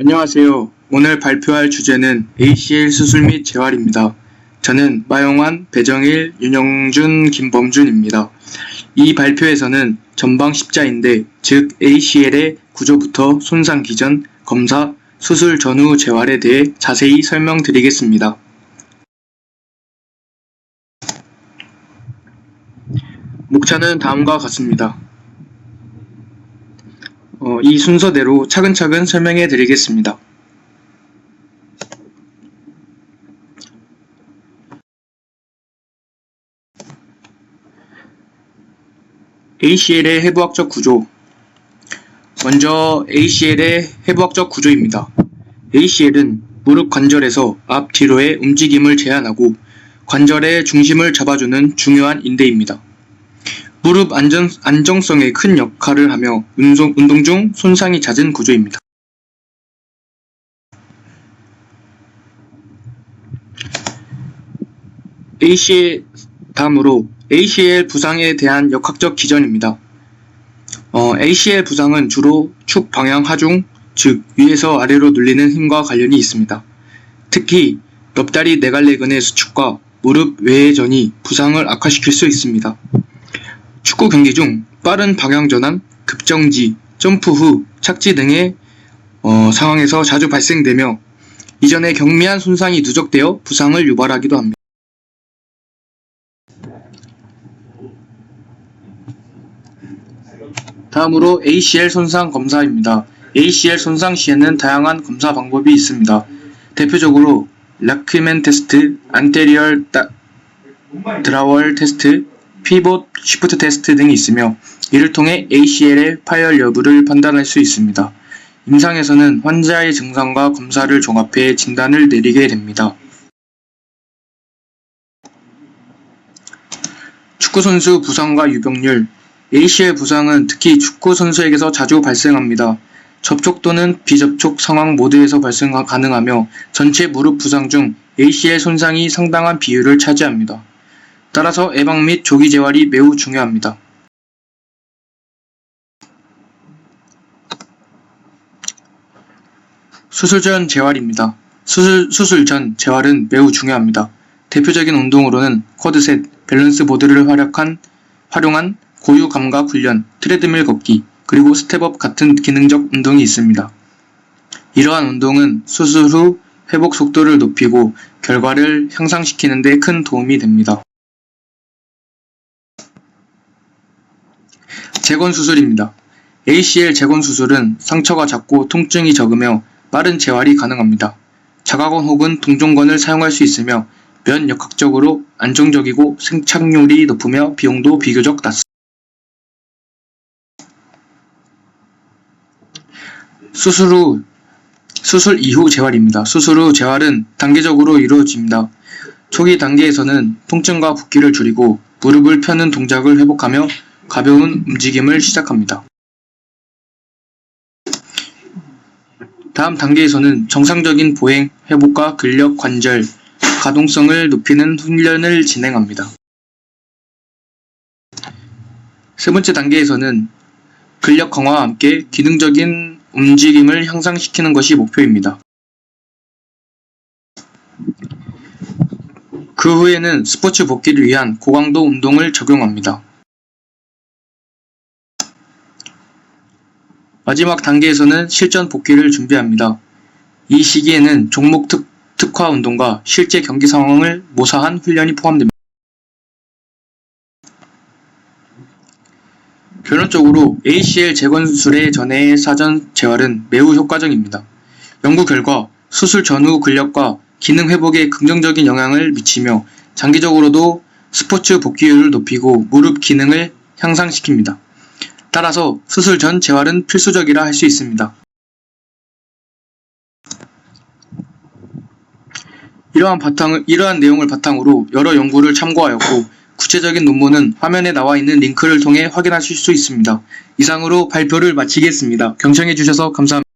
안녕하세요. 오늘 발표할 주제는 ACL 수술 및 재활입니다. 저는 마용환, 배정일, 윤영준, 김범준입니다. 이 발표에서는 전방 십자인대, 즉 ACL의 구조부터 손상 기전, 검사, 수술 전후 재활에 대해 자세히 설명드리겠습니다. 목차는 다음과 같습니다. 어, 이 순서대로 차근차근 설명해 드리겠습니다. ACL의 해부학적 구조 먼저 ACL의 해부학적 구조입니다. ACL은 무릎 관절에서 앞 뒤로의 움직임을 제한하고 관절의 중심을 잡아주는 중요한 인대입니다. 무릎 안전, 안정성에 큰 역할을 하며 운동, 운동 중 손상이 잦은 구조입니다. ACL 다음으로 ACL 부상에 대한 역학적 기전입니다. 어, ACL 부상은 주로 축 방향 하중, 즉 위에서 아래로 눌리는 힘과 관련이 있습니다. 특히 옆다리 내갈래근의 수축과 무릎 외회전이 부상을 악화시킬 수 있습니다. 축구 경기 중 빠른 방향 전환, 급정지, 점프 후 착지 등의 어, 상황에서 자주 발생되며 이전에 경미한 손상이 누적되어 부상을 유발하기도 합니다. 다음으로 ACL 손상 검사입니다. ACL 손상 시에는 다양한 검사 방법이 있습니다. 대표적으로 라크맨 테스트, 안테리얼 드라월 테스트, 피봇 시프트 테스트 등이 있으며 이를 통해 ACL의 파열 여부를 판단할 수 있습니다. 임상에서는 환자의 증상과 검사를 종합해 진단을 내리게 됩니다. 축구선수 부상과 유병률 ACL 부상은 특히 축구선수에게서 자주 발생합니다. 접촉 또는 비접촉 상황 모두에서 발생 가능하며 전체 무릎 부상 중 ACL 손상이 상당한 비율을 차지합니다. 따라서 예방 및 조기 재활이 매우 중요합니다. 수술 전 재활입니다. 수술, 수술 전 재활은 매우 중요합니다. 대표적인 운동으로는 쿼드셋, 밸런스 보드를 활약한, 활용한 고유 감각 훈련, 트레드밀 걷기, 그리고 스텝업 같은 기능적 운동이 있습니다. 이러한 운동은 수술 후 회복 속도를 높이고 결과를 향상시키는 데 큰 도움이 됩니다. 재건 수술입니다. ACL 재건 수술은 상처가 작고 통증이 적으며 빠른 재활이 가능합니다. 자가건 혹은 동종건을 사용할 수 있으며 면 역학적으로 안정적이고 생착률이 높으며 비용도 비교적 낮습니다. 수술 후 수술 이후 재활입니다. 수술 후 재활은 단계적으로 이루어집니다. 초기 단계에서는 통증과 붓기를 줄이고 무릎을 펴는 동작을 회복하며 가벼운 움직임을 시작합니다. 다음 단계에서는 정상적인 보행, 회복과 근력, 관절, 가동성을 높이는 훈련을 진행합니다. 세 번째 단계에서는 근력 강화와 함께 기능적인 움직임을 향상시키는 것이 목표입니다. 그 후에는 스포츠 복귀를 위한 고강도 운동을 적용합니다. 마지막 단계에서는 실전 복귀를 준비합니다. 이 시기에는 종목 특, 특화 운동과 실제 경기 상황을 모사한 훈련이 포함됩니다. 결론적으로 ACL 재건 수술의 전의 사전 재활은 매우 효과적입니다. 연구 결과 수술 전후 근력과 기능 회복에 긍정적인 영향을 미치며 장기적으로도 스포츠 복귀율을 높이고 무릎 기능을 향상시킵니다. 따라서 수술 전 재활은 필수적이라 할 수 있습니다. 이러한 바탕을, 이러한 내용을 바탕으로 여러 연구를 참고하였고 구체적인 논문은 화면에 나와 있는 링크를 통해 확인하실 수 있습니다. 이상으로 발표를 마치겠습니다. 경청해 주셔서 감사합니다.